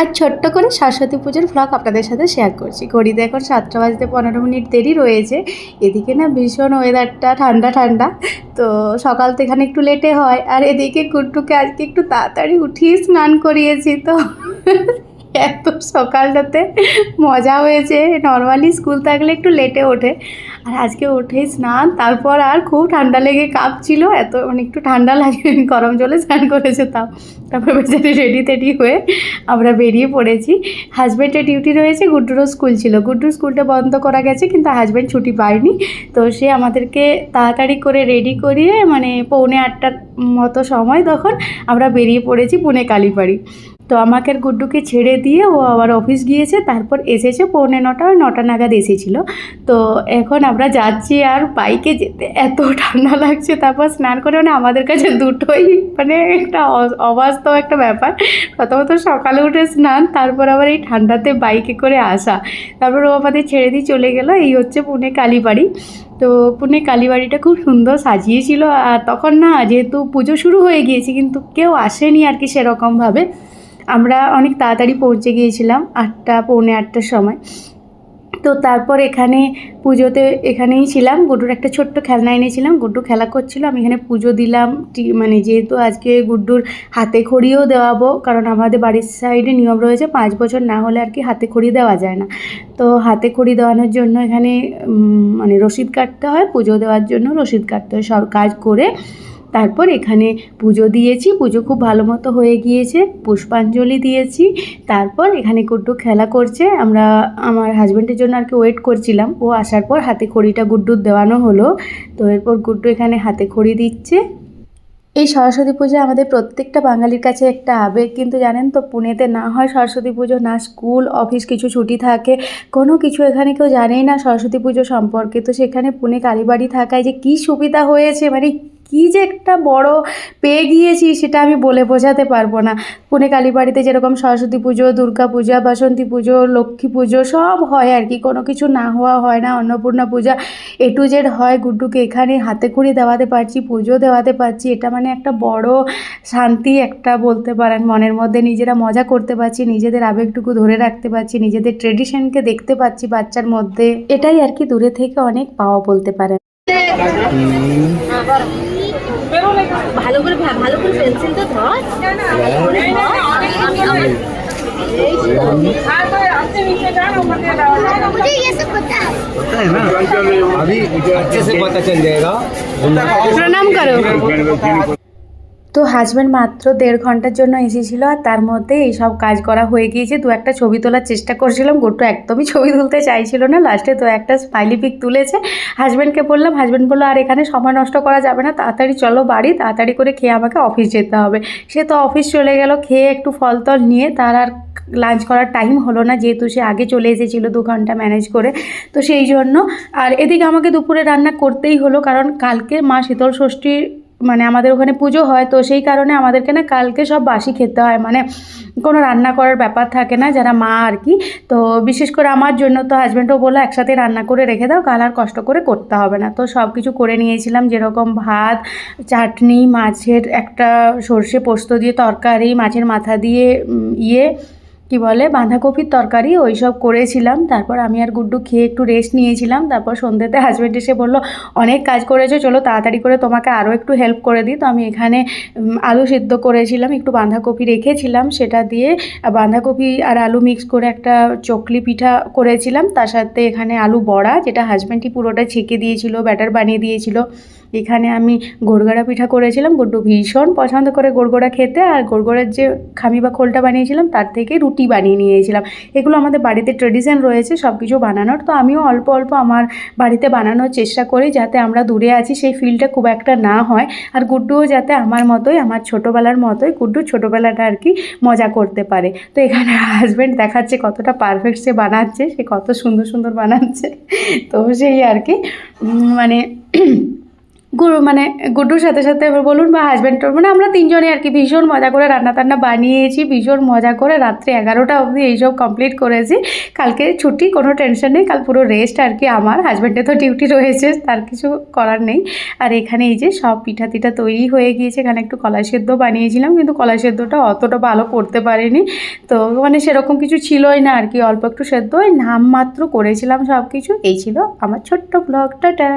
আর ছোট্ট করে সরস্বতী পুজোর ভ্লগ আপনাদের সাথে শেয়ার করছি। ঘড়িতে এখন সাতটা বাজতে পনেরো মিনিট দেরি রয়েছে। এদিকে না ভীষণ ওয়েদারটা ঠান্ডা ঠান্ডা। তো সকাল তো এখানে একটু লেটে হয়। আর এদিকে কুট্টুকে আজকে একটু তাড়াতাড়ি উঠিয়ে স্নান করিয়েছি তো। এত সকালটাতে মজা হয়েছে। নর্মালি স্কুল থাকলে একটু লেটে ওঠে। আর আজকে ওঠে স্নান, তারপর আর খুব ঠান্ডা লেগে কাঁপছিল। এত মানে একটু ঠান্ডা লাগে, গরম জলে স্নান করেছে তাও। তারপর বেচারি রেডি টেডি হয়ে আমরা বেরিয়ে পড়েছি। হাজব্যান্ডের ডিউটি রয়েছে, গুড্ডুরও স্কুল ছিল। গুড্ডুর স্কুলটা বন্ধ করা গেছে, কিন্তু হাজব্যান্ড ছুটি পায়নি। তো সে আমাদেরকে তাড়াতাড়ি করে রেডি করিয়ে মানে পৌনে আটটার মতো সময় তখন আমরা বেরিয়ে পড়েছি পুনে কালীবাড়ি। তো আমাকে গুড্ডুকে ছেড়ে দিয়ে ও আবার অফিস গিয়েছে, তারপর এসেছে পৌনে নটা নটা নাগাদ এসেছিল। তো এখন আমরা যাচ্ছি আর বাইকে যেতে। এত ঠান্ডা লাগছে, তারপর স্নান করে মানে আমাদের কাছে দুটোই মানে একটা অবাস্তব একটা ব্যাপার। প্রথমত সকালে উঠে স্নান, তারপর আবার এই ঠান্ডাতে বাইকে করে আসা। তারপর ও আমাদের ছেড়ে দিয়ে চলে গেল, এই হচ্ছে পুনে কালীবাড়ি। তো পুনে কালীবাড়িটা খুব সুন্দর সাজিয়েছিল, আর তখন না যেহেতু পুজো শুরু হয়ে গিয়েছে, কিন্তু কেউ আসেনি আর কি সেরকমভাবে। আমরা অনেক তাড়াতাড়ি পৌঁছে গিয়েছিলাম আটটা, পৌনে আটটার সময়। তো তারপর এখানে পুজোতে এখানেই ছিলাম। গুড্ডুর একটা ছোট্ট খেলনা এনেছিলাম। গুড্ডু খেলা করছিল। আমি এখানে পুজো দিলাম। মানে যেহেতু আজকে গুড্ডুর হাতে খড়িও দেওয়াবো, কারণ আমাদের বাড়ির সাইডে নিয়ম রয়েছে, পাঁচ বছর না হলে আর কি হাতে খড়ি দেওয়া যায় না। তো হাতে খড়ি দেওয়ানোর জন্য এখানে মানে রসিদ কাটতে হয়। পুজো দেওয়ার জন্য রসিদ কাটতে হয়। সব কাজ করে তারপর এখানে পুজো দিয়েছি, পুজো খুব ভালো মতো হয়ে গিয়েছে, পুষ্পাঞ্জলি দিয়েছি, তারপর এখানে গুড্ডু খেলা করছে, আমরা, আমার হাজব্যান্ডের জন্য আর কি ওয়েট করছিলাম, ও আসার পর হাতে খড়িটা গুড্ডুর দেওয়ানো হলো, তো এরপর গুড্ডু এখানে হাতে খড়ি দিচ্ছে। এই সরস্বতী পুজো আমাদের প্রত্যেকটা বাঙালির কাছে একটা আবেগ, কিন্তু জানেন তো পুনেতে না হয় সরস্বতী পুজো, না স্কুল, অফিস কিছু ছুটি থাকে, কোনো কিছু এখানে কেউ জানেই না সরস্বতী পুজো সম্পর্কে, তো সেখানে পুনে কালীবাড়ি থাকায় যে কী সুবিধা হয়েছে মানে কী যে একটা বড় পেয়ে গিয়েছি সেটা আমি বলে বোঝাতে পারব না। পুনে কালীবাড়িতে যেরকম সরস্বতী পুজো, দুর্গা পূজা, বাসন্তী পুজো, লক্ষ্মী পুজো সব হয় আর কি। কোনো কিছু না হওয়া হয় না, Annapurna Puja A to Z হয়। গুড্ডুকে এখানে হাতে খড়ি দেওয়াতে পারছি, পুজো দেওয়াতে পারছি। এটা মানে একটা বড় শান্তি একটা বলতে পারেন মনের মধ্যে। নিজেরা মজা করতে পারছি, নিজেদের আবেগটুকু ধরে রাখতে পারছি, নিজেদের ট্রেডিশনকে দেখতে পাচ্ছি বাচ্চার মধ্যে। এটাই আর কি দূরে থেকে অনেক পাওয়া বলতে পারেন। ভালো করে ভা- ভালো করে পেন্সিলটা ধর ধরে ধর। আমি আমি मुझे ये सब पता है पता है ना अभी अच्छे से पता चल जाएगा প্রণাম করো তো হাজব্যান্ড মাত্র দেড় ঘণ্টার জন্য এসেছিল আর তার মধ্যে এই সব কাজ করা হয়ে গিয়েছে। দু একটা ছবি তোলার চেষ্টা করছিলাম। গোট্টু একদমই ছবি তুলতে চাইছিল না। লাস্টে তো একটা স্মাইলি পিক তুলেছে। হাজব্যান্ডকে বললাম হাজব্যান্ড বলল, আর এখানে সময় নষ্ট করা যাবে না। তাড়াতাড়ি চলো বাড়ি। তাড়াতাড়ি করে খেয়ে আমাকে অফিস যেতে হবে। সে তো অফিস চলে গেল। খেয়ে একটু ফল টল নিয়ে তার আর লাঞ্চ করার টাইম হলো না। যেহেতু সে আগে চলে এসেছিল দু ঘণ্টা ম্যানেজ করে। তো সেই জন্য, আর এদিকে আমাকে দুপুরে রান্না করতেই হলো। কারণ কালকে মা শীতল ষষ্ঠীর মানে আমাদের ওখানে পুজো হয়, তো সেই কারণে আমাদেরকে না কালকে সব বাসি খেতে হয়। মানে কোনো রান্না করার ব্যাপার থাকে না, যারা মা আর কি। তো বিশেষ করে আমার জন্য তো হাজব্যান্ডও বলল, একসাথে রান্না করে রেখে দাও, কাল আর কষ্ট করে করতে হবে না। তো সব কিছু করে নিয়েছিলাম, যেরকম ভাত, চাটনি, মাছের একটা সর্ষে পোস্ত দিয়ে তরকারি, মাছের মাথা দিয়ে ইয়ে কি বলে, বাঁধাকপির তরকারি ওই সব করেছিলাম। তারপর আমি আর গুড্ডু খেয়ে একটু রেস্ট নিয়েছিলাম। তারপর সন্ধ্যেতে হাজব্যান্ড এসে বলল, অনেক কাজ করেছ, চলো তাড়াতাড়ি করে তোমাকে আরও একটু হেল্প করে দিই। তো আমি এখানে আলু সিদ্ধ করেছিলাম, একটু বাঁধাকপি রেখেছিলাম। সেটা দিয়ে বাঁধাকপি আর আলু মিক্স করে একটা চকলি পিঠা করেছিলাম। তার সাথে এখানে আলু বড়া, যেটা হাজব্যান্ডটি পুরোটা ছেঁকে দিয়েছিল ব্যাটার বানিয়ে দিয়েছিল। এখানে আমি গোড়গড়া পিঠা করেছিলাম, গুড্ডু ভীষণ পছন্দ করে গোড়গড়া খেতে, আর গোড়গড়ার যে খামি বা খোলটা বানিয়েছিলাম, তার থেকে রুটি বানিয়ে নিয়েছিলাম। এগুলো আমাদের বাড়িতে ট্রেডিশন রয়েছে সব কিছু বানানোর, তো আমিও অল্প অল্প আমার বাড়িতে বানানোর চেষ্টা করি যাতে আমরা দূরে আছি, সেই ফিলটা খুব একটা না হয়। আর গুড্ডুও যাতে আমার মতোই, আমার ছোটোবেলার মতোই গুড্ডু ছোটোবেলাটা আর কি মজা করতে পারে। তো এখানে হাজব্যান্ড দেখাচ্ছে কতটা পারফেক্ট সে বানাচ্ছে, সে কত সুন্দর সুন্দর বানাচ্ছে। তো সেই আর কি মানে গুরু মানে গুড্ডুর সাথে সাথে এবার বলুন বা হাজব্যান্ড মানে আমরা তিনজনে আর কি ভীষণ মজা করে রান্না টান্না বানিয়েছি, ভীষণ মজা করে রাত্রি এগারোটা অবধি এইসব কমপ্লিট করেছি। কালকে ছুটি, কোনো টেনশন নেই, কাল পুরো রেস্ট আর কি আমার। হাজব্যান্ডে তো ডিউটি রয়েছে, তার কিছু করার নেই। আর এখানে এই যে সব পিঠা টিঠা তৈরি হয়ে গিয়েছে, এখানে একটু কলা সেদ্ধ বানিয়েছিলাম, কিন্তু কলা সেদ্ধটা অতটা ভালো করতে পারিনি। তো মানে সেরকম কিছু ছিলই না আর কি, অল্প একটু সেদ্ধ নাম মাত্র করেছিলাম সব কিছু এই ছিল আমার ছোট্ট ব্লগ টাটা!